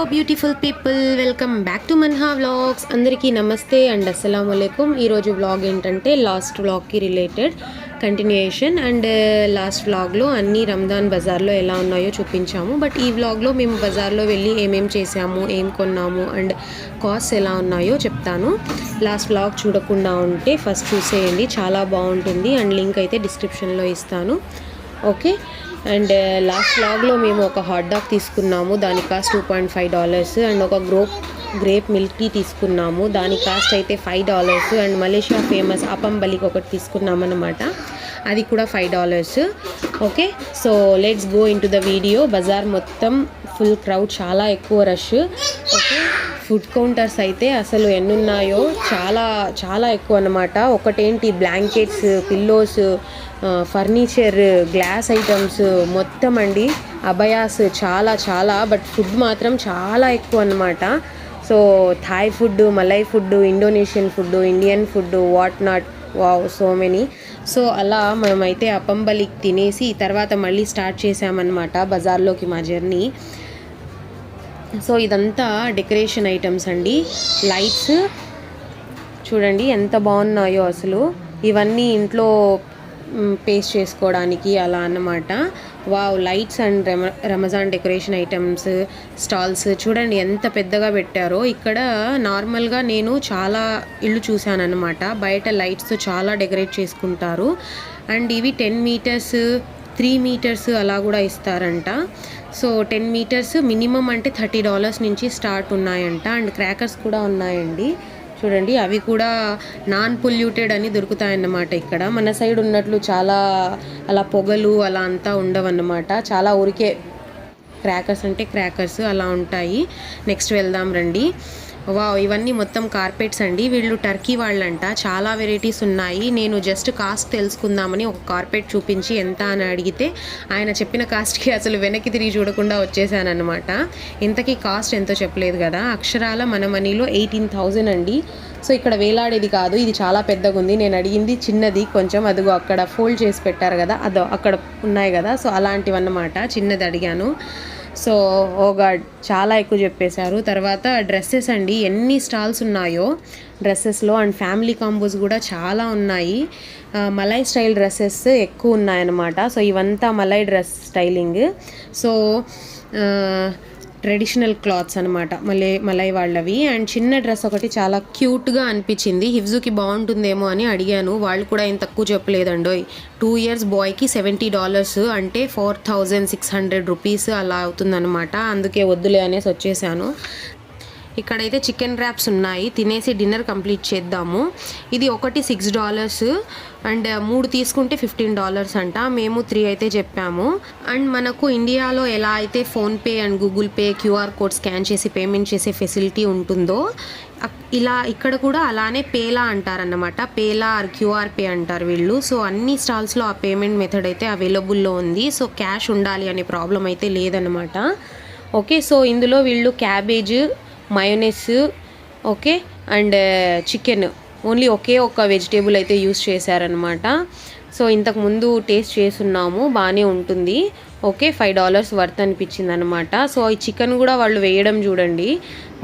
Hello beautiful people welcome back to Manha vlogs అందరికీ నమస్తే and అస్సలం ఈరోజు వ్లాగ్ ఏంటంటే లాస్ట్ వ్లాగ్కి రిలేటెడ్ కంటిన్యూయేషన్ అండ్ లాస్ట్ వ్లాగ్లో అన్ని రంజాన్ బజార్లో ఎలా ఉన్నాయో చూపించాము. బట్ ఈ వ్లాగ్లో మేము బజార్లో వెళ్ళి ఏమేం చేసాము ఏం కొన్నాము అండ్ కాస్ట్ ఎలా ఉన్నాయో చెప్తాను. లాస్ట్ వ్లాగ్ చూడకుండా ఉంటే ఫస్ట్ చూసేయండి. చాలా బాగుంటుంది అండ్ లింక్ అయితే డిస్క్రిప్షన్లో ఇస్తాను. ఓకే అండ్ లాస్ట్ లాగ్లో మేము ఒక హాట్ డాగ్ తీసుకున్నాము. దాని cost two point five dollars. And ఒక గ్రోప్ గ్రేప్ మిల్క్ టీ తీసుకున్నాము. దాని కాస్ట్ అయితే five dollars. And Malaysia famous apam బలికి ఒకటి తీసుకున్నాం అనమాట అది కూడా five dollars. Okay? So let's go into the video. Bazar మొత్తం ఫుల్ క్రౌడ్. చాలా ఎక్కువ రష్. ఓకే? ఫుడ్ కౌంటర్స్ అయితే అసలు ఎన్నున్నాయో చాలా చాలా ఎక్కువ అనమాట ఒకటేంటి blankets pillows furniture glass items మొత్తం అండి. అభయాస్ చాలా చాలా బట్ ఫుడ్ మాత్రం చాలా ఎక్కువ అనమాట so Thai food Malay food Indonesian food Indian food what not wow so many so అలా మేమైతే అపంబలికి తినేసి తర్వాత మళ్ళీ స్టార్ట్ చేసామన్నమాట బజార్లోకి మా జర్నీ సో ఇదంతా డెకరేషన్ ఐటమ్స్ అండి. లైట్స్. చూడండి ఎంత బాగున్నాయో అసలు. ఇవన్నీ ఇంట్లో పేస్ట్ చేసుకోవడానికి అలా అన్నమాట. వావ్ లైట్స్ అండ్ రెమ రమజాన్ డెకరేషన్ ఐటమ్స్ స్టాల్స్. చూడండి ఎంత పెద్దగా పెట్టారో. ఇక్కడ నార్మల్గా నేను చాలా ఇల్లు చూశాను అనమాట బయట లైట్స్తో చాలా డెకరేట్ చేసుకుంటారు. అండ్ ఇవి టెన్ మీటర్స్ త్రీ మీటర్స్ అలా కూడా ఇస్తారంట. సో టెన్ మీటర్స్ మినిమం అంటే థర్టీ డాలర్స్ నుంచి స్టార్ట్ ఉన్నాయంట అండ్ క్రాకర్స్ కూడా ఉన్నాయండి. చూడండి అవి కూడా నాన్ పొల్యూటెడ్ అని దొరుకుతాయన్నమాట ఇక్కడ. మన సైడ్ ఉన్నట్లు చాలా అలా పొగలు అలా అంతా ఉండవన్నమాట. చాలా ఊరికే క్రాకర్స్ అంటే క్రాకర్స్ అలా ఉంటాయి. నెక్స్ట్ వెళ్దాం రండి. వావ్ ఇవన్నీ మొత్తం కార్పెట్స్ అండి. వీళ్ళు టర్కీ వాళ్ళంట. చాలా వెరైటీస్ ఉన్నాయి. నేను జస్ట్ కాస్ట్ తెలుసుకుందామని ఒక కార్పెట్ చూపించి ఎంత అని అడిగితే ఆయన చెప్పిన కాస్ట్కి అసలు వెనక్కి తిరిగి చూడకుండా వచ్చేసానమాట ఇంతకీ కాస్ట్ ఎంతో చెప్పలేదు కదా. అక్షరాల మన మనీలో ఎయిటీన్ థౌజండ్ అండి. సో ఇక్కడ వేలాడేది కాదు. ఇది చాలా పెద్దగా ఉంది నేను అడిగింది చిన్నది కొంచెం. అదిగో అక్కడ ఫోల్డ్ చేసి పెట్టారు కదా. అదో అక్కడ ఉన్నాయి కదా. సో అలాంటివన్నమాట. చిన్నది అడిగాను. సో ఓ గాడ్ చాలా ఎక్కువ చెప్పేశారు. తర్వాత డ్రెస్సెస్ అండి ఎన్ని స్టాల్స్ ఉన్నాయో డ్రెస్సెస్లో అండ్ ఫ్యామిలీ కాంబోస్ కూడా చాలా ఉన్నాయి. మలై స్టైల్ డ్రెస్సెస్ ఎక్కువ ఉన్నాయన్నమాట. సో ఇవంతా Malay dress styling. So traditional clothes అనమాట మలై మలై వాళ్ళవి. అండ్ చిన్న డ్రెస్ ఒకటి చాలా క్యూట్గా అనిపించింది. హిఫ్జుకి బాగుంటుందేమో అని అడిగాను. వాళ్ళు కూడా ఏం తక్కువ చెప్పలేదండో టూ ఇయర్స్ బాయ్కి సెవెంటీ డాలర్స్ అంటే four thousand six hundred rupees అలా అవుతుందన్నమాట. అందుకే వద్దులే అనేసి వచ్చేసాను. ఇక్కడైతే చికెన్ ర్యాప్స్ ఉన్నాయి. తినేసి డిన్నర్ కంప్లీట్ చేద్దాము. ఇది ఒకటి సిక్స్ డాలర్స్. అండ్ మూడు తీసుకుంటే ఫిఫ్టీన్ డాలర్స్ అంట. మేము త్రీ అయితే చెప్పాము. అండ్ మనకు ఇండియాలో ఎలా అయితే PhonePe and Google Pay QR code scan చేసి పేమెంట్ చేసే ఫెసిలిటీ ఉంటుందో ఇలా ఇక్కడ కూడా అలానే పేలా అంటారన్నమాట. పేలా ఆర్ క్యూఆర్ పే అంటారు వీళ్ళు. సో అన్ని స్టాల్స్లో ఆ పేమెంట్ మెథడ్ అయితే అవైలబుల్లో ఉంది. సో క్యాష్ ఉండాలి అనే ప్రాబ్లం అయితే లేదనమాట ఓకే సో ఇందులో వీళ్ళు cabbage mayonnaise okay and chicken. Only ఒకే ఒక వెజిటేబుల్ అయితే యూస్ చేశారనమాట సో ఇంతకుముందు టేస్ట్ చేస్తున్నాము బాగానే ఉంటుంది. ఓకే ఫైవ్ డాలర్స్ వర్త్ అనిపించింది అనమాట సో ఈ చికెన్ కూడా వాళ్ళు వేయడం చూడండి.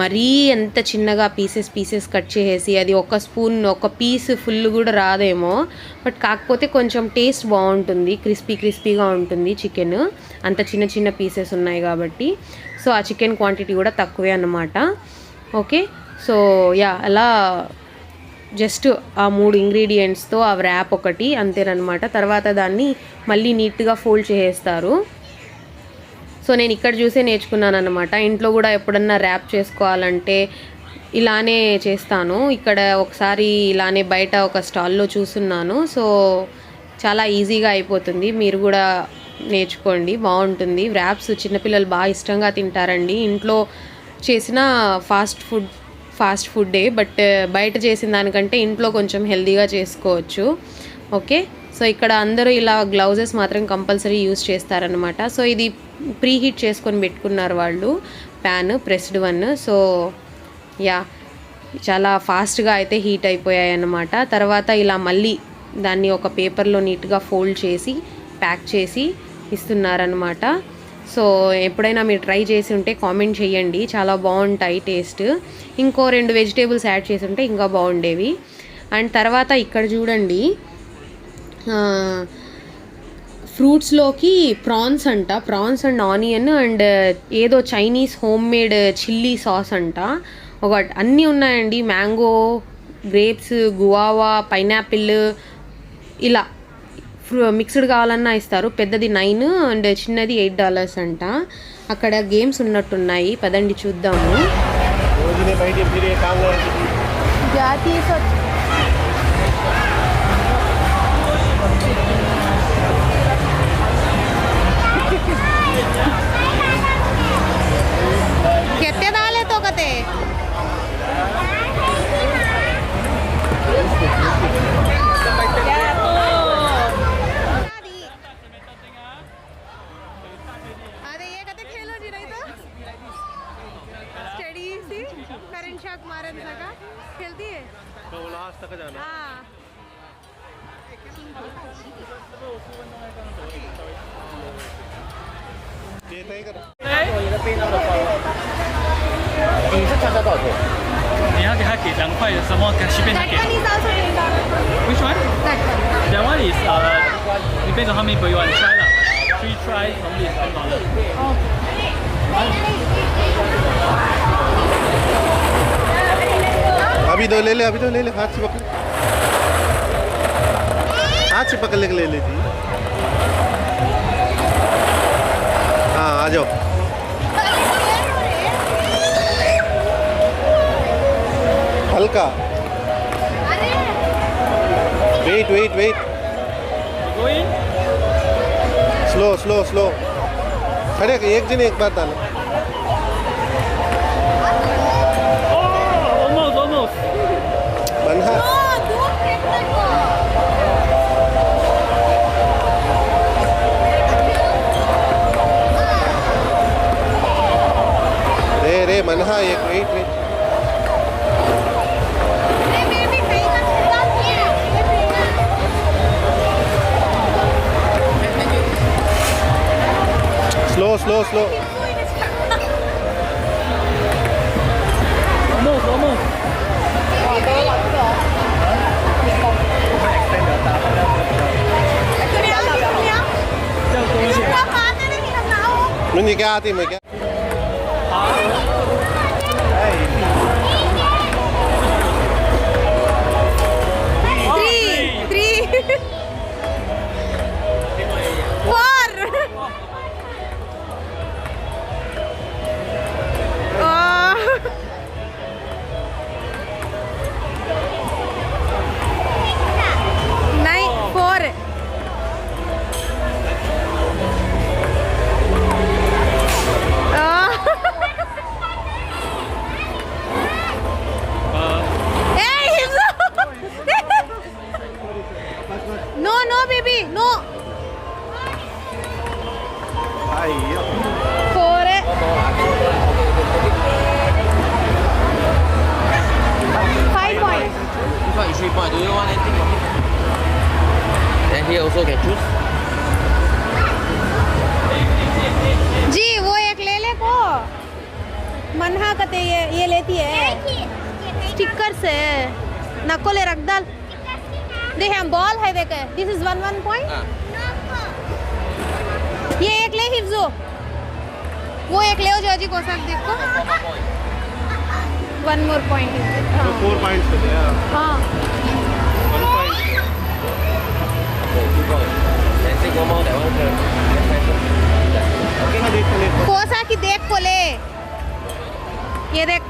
మరీ ఎంత చిన్నగా పీసెస్ పీసెస్ కట్ చేసేసి అది ఒక స్పూన్ ఒక పీస్ ఫుల్ కూడా రాదేమో. బట్ కాకపోతే కొంచెం టేస్ట్ బాగుంటుంది క్రిస్పీ క్రిస్పీగా ఉంటుంది చికెన్ అంత చిన్న చిన్న పీసెస్ ఉన్నాయి కాబట్టి. సో ఆ చికెన్ క్వాంటిటీ కూడా తక్కువే అనమాట ఓకే సో యా అలా జస్ట్ ఆ మూడు ఇంగ్రీడియంట్స్తో ఆ ర్యాప్ ఒకటి అంతేనమాట తర్వాత దాన్ని మళ్ళీ నీట్గా ఫోల్డ్ చేసేస్తారు. సో నేను ఇక్కడ చూసే నేర్చుకున్నాను అనమాట ఇంట్లో కూడా ఎప్పుడన్నా ర్యాప్ చేసుకోవాలంటే ఇలానే చేస్తాను. ఇక్కడ ఒకసారి ఇలానే బయట ఒక స్టాల్లో చూస్తున్నాను. సో చాలా ఈజీగా అయిపోతుంది. మీరు కూడా నేర్చుకోండి. బాగుంటుంది. ర్యాప్స్ చిన్నపిల్లలు బాగా ఇష్టంగా తింటారండి. ఇంట్లో చేసిన ఫాస్ట్ ఫుడ్ ఫాస్ట్ ఫుడ్డే బట్ బయట చేసిన దానికంటే ఇంట్లో కొంచెం హెల్తీగా చేసుకోవచ్చు. ఓకే? సో ఇక్కడ అందరూ ఇలా గ్లౌజెస్ మాత్రం కంపల్సరీ యూస్ చేస్తారనమాట సో ఇది ప్రీ హీట్ చేసుకొని పెట్టుకున్నారు వాళ్ళు. Pan pressed one. So ya చాలా ఫాస్ట్గా అయితే హీట్ అయిపోయాయి అన్నమాట తర్వాత ఇలా మళ్ళీ దాన్ని ఒక పేపర్లో నీట్గా ఫోల్డ్ చేసి ప్యాక్ చేసి ఇస్తున్నారనమాట సో ఎప్పుడైనా మీరు ట్రై చేసి ఉంటే కామెంట్ చేయండి. చాలా బాగుంటాయి టేస్ట్. ఇంకో రెండు వెజిటేబుల్స్ యాడ్ చేసి ఉంటే ఇంకా బాగుండేవి. అండ్ తర్వాత ఇక్కడ చూడండి. ఫ్రూట్స్లోకి ప్రాన్స్ అంట. ప్రాన్స్ అండ్ ఆనియన్ అండ్ ఏదో Chinese home made chilli sauce అంట. ఒక అన్నీ ఉన్నాయండి. మ్యాంగో గ్రేప్స్ గువావా పైనాపిల్ ఇలా. మిక్స్డ్ కావాలన్నా ఇస్తారు. పెద్దది నైన్ అండ్ చిన్నది ఎయిట్ డాలర్స్ అంట. అక్కడ గేమ్స్ ఉన్నట్టున్నాయి. పదండి చూద్దాము. కెత్తే దాలే తోకతే. सी करंट शॉक मारन सका खेलती है तो लास्ट तक जाना हाँ ये तय कर 你要给他给两块的什么？给随便他 that 给。 one is also ten dollars Which one? that one That one is uh depends on how many you want to try lah. Three tries only is ten dollars. अभी दो ले ले अभी तो ले ले हाथ से पकड़। हाथ से पकड़ के ले ले जी हाँ आ जाओ। हल्का। Wait wait wait. Slow slow slow खड़े एक जन एक बार डालो। almost. बन्हा रे रे मनहा एक wait wait slow slow slow Unikati mı? दे हैं बॉल है देखे। This is one one point ये एक ले हिफ्जो वो एक ले जॉर्जी को सर देखो one more point four point हाँ।, हाँ। कोसा की देख को ले। ये देख।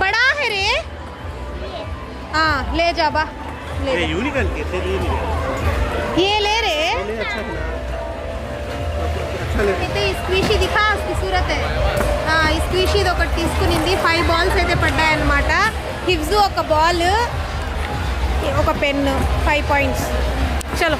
बड़ा है रे। हाँ ले जाबा यूनिकल के थे ये नहीं ये ले रे ले अच्छा है अच्छा ले అయితే ఈ స్క్వీషీ దిఖా उसकी सूरत है ఆ, ఈ స్క్వీషీ ఇది ఒకటి తీసుకునింది ఫైవ్ బాల్స్ అయితే పడ్డాయన్నమాట హిఫ్జు ఒక బాల్ ఒక పెన్ ఫైవ్ పాయింట్స్ చలో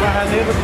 Barra Negra.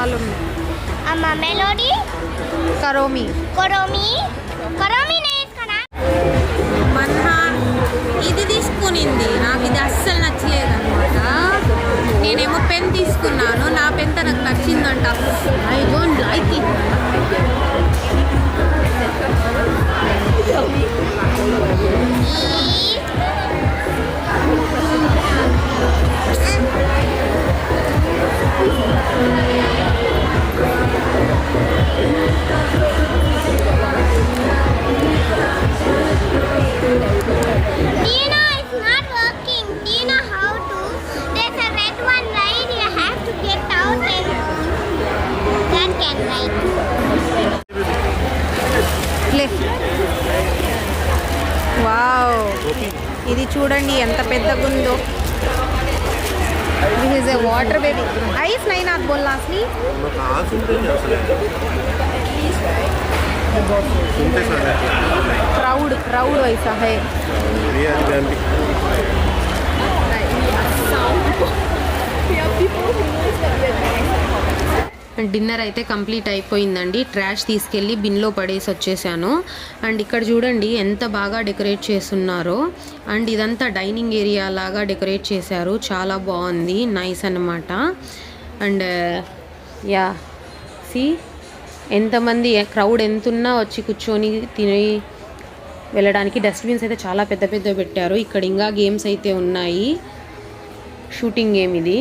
నాలుగు అమ్మ మెలోడీ? కరోమి. కొరోమి? కొరోమి మన్నా ఇది తీసుకునింది. నాకు ఇది అస్సలు నచ్చలేదు అనమాట నేనేమో పెన్ తీసుకున్నాను. నా పెన్ తనకు నచ్చిందంట. I don't like it. Thank you. Ice నై నాట్ బోల్నా అసలు कहाँ सुनते हैं असल सुनते सर క్రౌడ్ క్రౌడ్ ఐసా హై रिया फैमिली డిన్నర్ అయితే కంప్లీట్ అయిపోయిందండి ట్రాష్ తీసుకెళ్ళి బిన్లో పడేసి వచ్చేసాను అండ్ ఇక్కడ చూడండి ఎంత బాగా డెకరేట్ చేస్తున్నారో అండ్ ఇదంతా డైనింగ్ ఏరియా లాగా డెకరేట్ చేశారు చాలా బాగుంది నైస్ అన్నమాట అండ్ యా సి ఎంతమంది క్రౌడ్ ఎంతున్నా వచ్చి కూర్చొని తిని వెళ్ళడానికి డస్ట్బిన్స్ అయితే చాలా పెద్ద పెద్ద పెట్టారు. ఇక్కడ ఇంకా గేమ్స్ అయితే ఉన్నాయి. షూటింగ్ గేమ్ ఇది.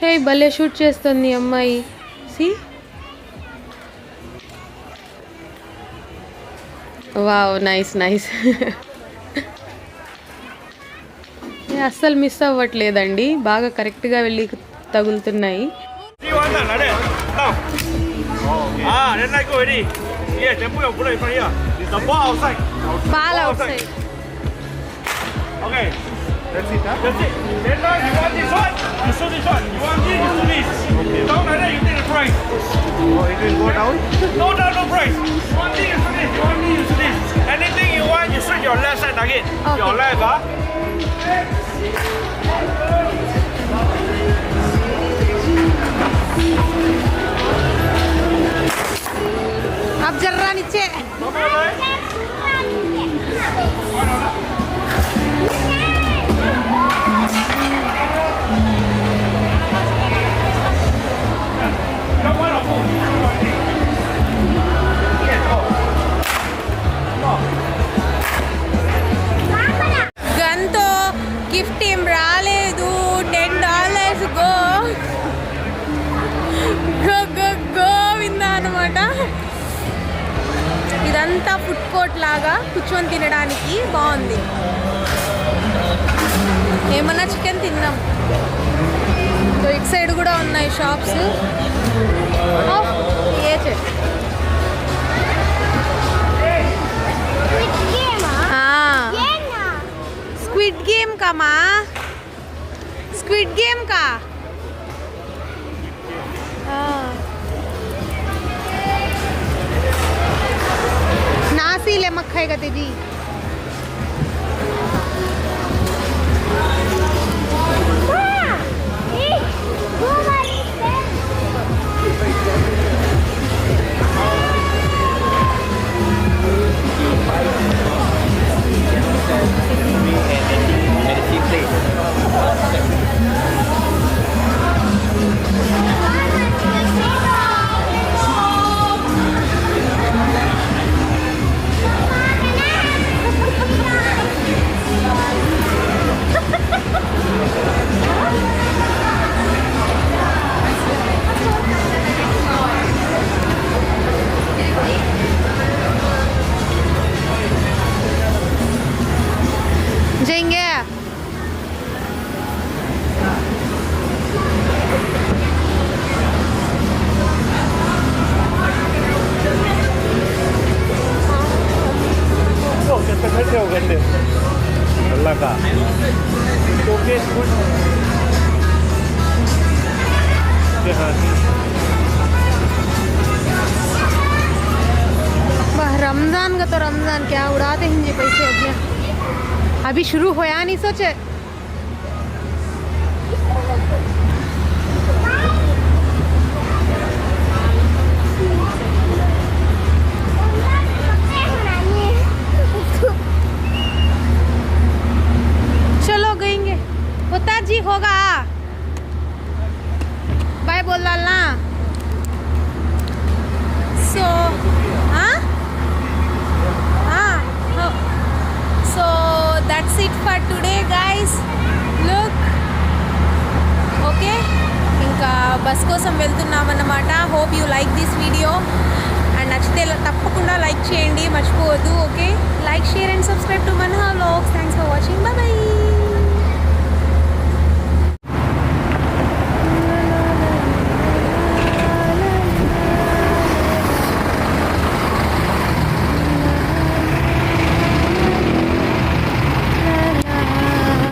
హే భలే షూట్ చేస్తుంది అమ్మాయి. సి? వావ్ నైస్ నైస్ అస్సలు మిస్ అవ్వట్లేదండి. బాగా కరెక్ట్గా వెళ్ళి తగులుతున్నాయి. Ball out Okay. That's it, huh? That's it. Then now you want this one, you shoot this one. You want this, you shoot this. Okay. Down like that, you take the prize. Oh, it will go down. No down, no prize. You want this, you shoot this. You want this, you shoot this. Anything you want, you shoot your left side target. Your left, huh? अब जर्रा नीचे అంతా food court లాగా కూర్చొని తినడానికి బాగుంది. ఏమన్నా chicken తిన్నాం. ఇటు సైడ్ కూడా ఉన్నాయి షాప్స్ ఏ స్క్విడ్ గేమ్ కామా స్క్విడ్ గేమ్ కా? मासी ले मग खाएगा तेज़ी तो रमजान क्या उड़ाते हैं ये पैसे अभी अभी शुरू होया नहीं सोचे that's today guys look okay ఇంకా బస్ కోసం వెళ్తున్నామన్నమాట. Hope you like this video and నచ్చితే తప్పకుండా లైక్ చేయండి. మర్చిపోవద్దు okay like share and subscribe to Manha vlogs thanks for watching bye